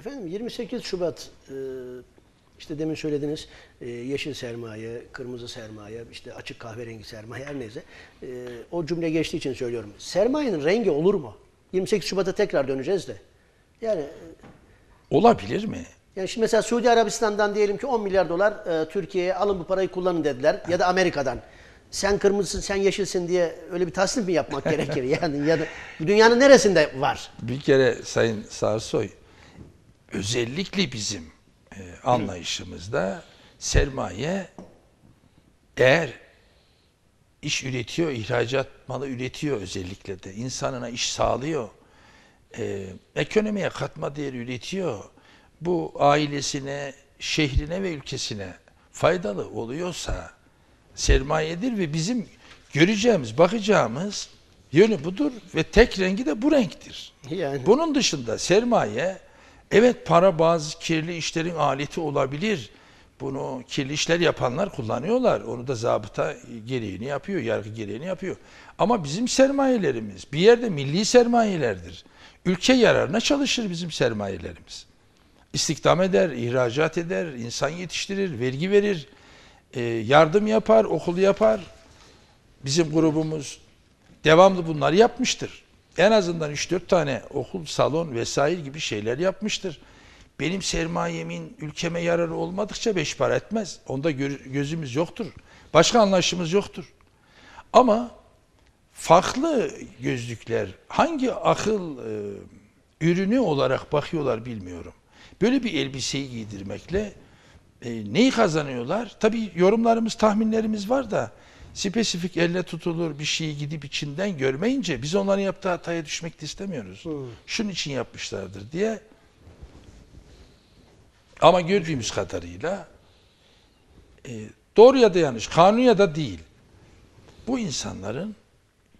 Efendim 28 Şubat e, işte demin söylediniz e, yeşil sermaye, kırmızı sermaye, işte açık kahverengi sermaye her neyse. E, o cümle geçtiği için söylüyorum. Sermayenin rengi olur mu? 28 Şubat'a tekrar döneceğiz de. Yani Olabilir mi? yani şimdi mesela Suudi Arabistan'dan diyelim ki 10 milyar dolar e, Türkiye'ye alın bu parayı kullanın dediler ya da Amerika'dan. Sen kırmızısın, sen yeşilsin diye öyle bir tasnif mi yapmak gerekir? Yani ya da dünyanın neresinde var? Bir kere Sayın Sarsoy özellikle bizim e, anlayışımızda sermaye eğer iş üretiyor, ihracat malı üretiyor özellikle de insanına iş sağlıyor, e, ekonomiye katma değer üretiyor, bu ailesine, şehrine ve ülkesine faydalı oluyorsa sermayedir ve bizim göreceğimiz, bakacağımız yönü budur ve tek rengi de bu renktir. Yani. Bunun dışında sermaye evet para bazı kirli işlerin aleti olabilir. Bunu kirli işler yapanlar kullanıyorlar. Onu da zabıta gereğini yapıyor, yargı gereğini yapıyor. Ama bizim sermayelerimiz bir yerde milli sermayelerdir. Ülke yararına çalışır bizim sermayelerimiz. İstihdam eder, ihracat eder, insan yetiştirir, vergi verir, e, yardım yapar, okul yapar. Bizim grubumuz devamlı bunları yapmıştır. En azından 3-4 tane okul, salon vesaire gibi şeyler yapmıştır. Benim sermayemin ülkeme yararı olmadıkça beş para etmez. Onda gö- gözümüz yoktur. Başka anlayışımız yoktur. Ama farklı gözlükler hangi akıl e, ürünü olarak bakıyorlar bilmiyorum. Böyle bir elbiseyi giydirmekle e, neyi kazanıyorlar? Tabii yorumlarımız, tahminlerimiz var da spesifik elle tutulur bir şeyi gidip içinden görmeyince biz onların yaptığı hataya düşmek de istemiyoruz. Şunun için yapmışlardır diye. Ama gördüğümüz kadarıyla e, doğru ya da yanlış, kanun ya da değil. Bu insanların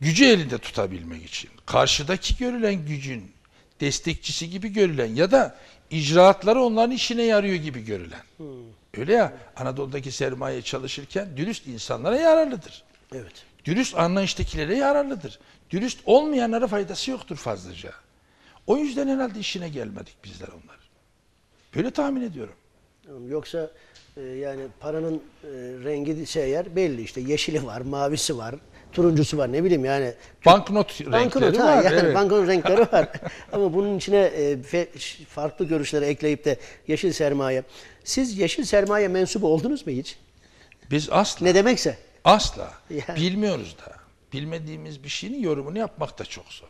gücü elinde tutabilmek için karşıdaki görülen gücün destekçisi gibi görülen ya da icraatları onların işine yarıyor gibi görülen. Öyle ya Anadolu'daki sermaye çalışırken dürüst insanlara yararlıdır. Evet. Dürüst anlayıştakilere yararlıdır. Dürüst olmayanlara faydası yoktur fazlaca. O yüzden herhalde işine gelmedik bizler onlar. Böyle tahmin ediyorum. Yoksa e, yani paranın e, rengi şey yer belli işte yeşili var, mavisi var, turuncusu var ne bileyim yani. Banknot renkleri Banknot ha, var. yani evet. banknot renkleri var. Ama bunun içine e, farklı görüşleri ekleyip de yeşil sermaye. Siz yeşil sermaye mensubu oldunuz mu hiç? Biz asla, Ne demekse. asla Yani. bilmiyoruz da. Bilmediğimiz bir şeyin yorumunu yapmak da çok zor.